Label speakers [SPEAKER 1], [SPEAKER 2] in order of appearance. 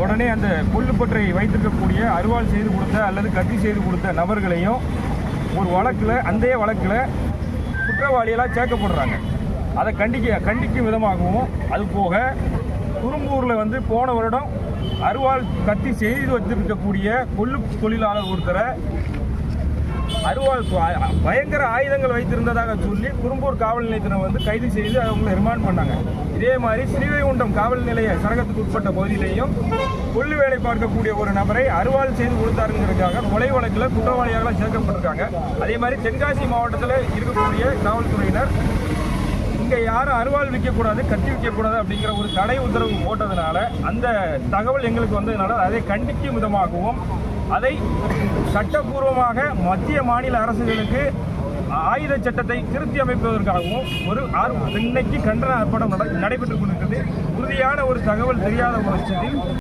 [SPEAKER 1] உடனே அந்த கொல்லுப்பற்றை வைத்திருக்கக்கூடிய அருவாள் செய்து கொடுத்த அல்லது கத்தி செய்து கொடுத்த நபர்களையும் ஒரு வழக்கில் அந்த வழக்கில் குற்றவாளியெல்லாம் சேர்க்கப்படுறாங்க. அதை கண்டிக்க கண்டிக்கும் விதமாகவும் அது போக குறும்பூரில் வந்து போன வருடம் அருவாள் கத்தி செய்து வச்சிருக்கக்கூடிய கொள்ளு தொழிலாளர் ஒருத்தரை அருவாள் பயங்கர ஆயுதங்கள் வைத்திருந்ததாக சொல்லி குறும்பூர் காவல் நிலையத்தினர் வந்து கைது செய்து அவங்களை ரிமாண்ட் பண்ணாங்க. இதே மாதிரி ஸ்ரீவைகுண்டம் காவல் நிலைய சரகத்துக்கு உட்பட்ட பகுதியிலையும் கொள்ளு வேலை பார்க்கக்கூடிய ஒரு நபரை அருவாள் செய்து கொடுத்தாருங்கிறதுக்காக கொலை வழக்கில் குற்றவாளியாக சேர்க்கப்பட்டிருக்காங்க. அதே மாதிரி தென்காசி மாவட்டத்தில் இருக்கக்கூடிய காவல்துறையினர் இங்கே யாரும் அருவாள் விற்கக்கூடாது கத்தி விற்கக்கூடாது அப்படிங்கிற ஒரு தடை உத்தரவு போட்டதுனால அந்த தகவல் எங்களுக்கு வந்ததுனால அதை கண்டிக்கும் விதமாகவும் அதை சட்டப்பூர்வமாக மத்திய மாநில அரசுகளுக்கு ஆயுத சட்டத்தை திருத்தி அமைப்பதற்காகவும் ஒரு இன்னைக்கு கண்டன அர்ப்பணம் நடைபெற்றுக் கொண்டிருக்கிறது. உறுதியான ஒரு தகவல் தெரியாத பட்சத்தில்